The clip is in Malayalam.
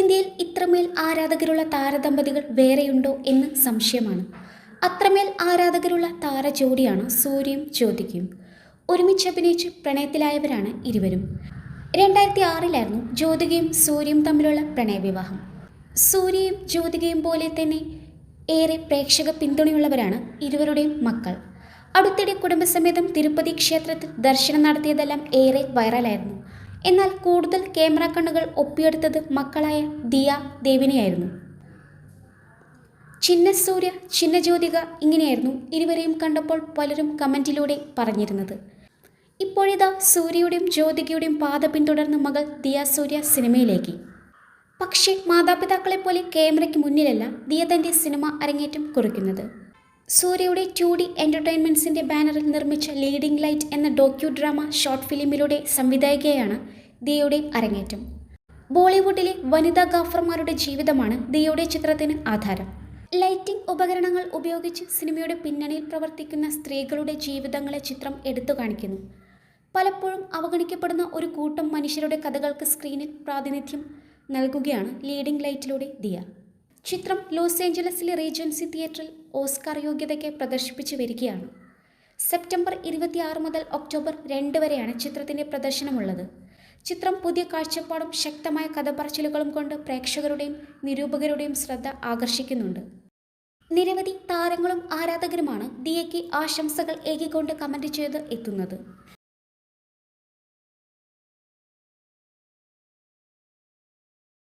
ഇന്ത്യയിൽ ഇത്രമേൽ ആരാധകരുള്ള താരദമ്പതികൾ വേറെയുണ്ടോ എന്ന് സംശയമാണ്. അത്രമേൽ ആരാധകരുള്ള താരജോഡിയാണ് സൂര്യയും ജ്യോതികയും ഒരുമിച്ച് അഭിനയിച്ച് പ്രണയത്തിലായവരാണ് ഇരുവരും. രണ്ടായിരത്തി ആറിലായിരുന്നു ജ്യോതികയും സൂര്യയും തമ്മിലുള്ള പ്രണയവിവാഹം. സൂര്യയും ജ്യോതികയും പോലെ തന്നെ ഏറെ പ്രേക്ഷക പിന്തുണയുള്ളവരാണ് ഇരുവരുടെയും മക്കൾ. അടുത്തിടെ കുടുംബസമേതം തിരുപ്പതി ക്ഷേത്രത്തിൽ ദർശനം നടത്തിയതെല്ലാം ഏറെ വൈറലായിരുന്നു. എന്നാൽ കൂടുതൽ ക്യാമറ കണ്ണുകൾ ഒപ്പിയെടുത്തത് മക്കളായ ദിയ ദേവിനെയായിരുന്നു. ചിന്ന സൂര്യ ചിന്ന ജ്യോതിക ഇങ്ങനെയായിരുന്നു ഇരുവരെയും കണ്ടപ്പോൾ പലരും കമന്റിലൂടെ പറഞ്ഞിരുന്നത്. ഇപ്പോഴിതാ സൂര്യയുടെയും ജ്യോതികയുടെയും പാത പിന്തുടർന്ന് മകൾ ദിയ സൂര്യ സിനിമയിലേക്ക്. പക്ഷേ മാതാപിതാക്കളെ പോലെ ക്യാമറയ്ക്ക് മുന്നിലല്ല ദിയ തന്റെ സിനിമ അരങ്ങേറ്റം കുറിക്കുന്നത്. സൂര്യയുടെ ടു ഡി എന്റർടൈൻമെന്റ്സിന്റെ ബാനറിൽ നിർമ്മിച്ച ലീഡിംഗ് ലൈറ്റ് എന്ന ഡോക്യു ഡ്രാമ ഷോർട്ട് ഫിലിമിലൂടെ സംവിധായികയാണ് ദിയയുടെ അരങ്ങേറ്റം. ബോളിവുഡിലെ വനിതാ ഗാഫർമാരുടെ ജീവിതമാണ് ദിയയുടെ ചിത്രത്തിന് ആധാരം. ലൈറ്റിംഗ് ഉപകരണങ്ങൾ ഉപയോഗിച്ച് സിനിമയുടെ പിന്നണിയിൽ പ്രവർത്തിക്കുന്ന സ്ത്രീകളുടെ ജീവിതങ്ങളെ ചിത്രം എടുത്തു കാണിക്കുന്നു. പലപ്പോഴും അവഗണിക്കപ്പെടുന്ന ഒരു കൂട്ടം മനുഷ്യരുടെ കഥകൾക്ക് സ്ക്രീനിൽ പ്രാതിനിധ്യം നൽകുകയാണ് ലീഡിംഗ് ലൈറ്റിലൂടെ ദിയ. ചിത്രം ലോസ് ഏഞ്ചലസിലെ റീജൻസി തിയേറ്ററിൽ ഓസ്കാർ യോഗ്യതയ്ക്ക് പ്രദർശിപ്പിച്ചു വരികയാണ്. സെപ്റ്റംബർ ഇരുപത്തിയാറ് മുതൽ ഒക്ടോബർ രണ്ട് വരെയാണ് ചിത്രത്തിന്റെ പ്രദർശനമുള്ളത്. ചിത്രം പുതിയ കാഴ്ചപ്പാടും ശക്തമായ കഥപറച്ചിലുകളും കൊണ്ട് പ്രേക്ഷകരുടെയും നിരൂപകരുടെയും ശ്രദ്ധ ആകർഷിക്കുന്നുണ്ട്. നിരവധി താരങ്ങളും ആരാധകരുമാണ് ദിയയ്ക്ക് ആശംസകൾ ഏകിക്കൊണ്ട് കമന്റ് ചെയ്ത് എത്തുന്നത്.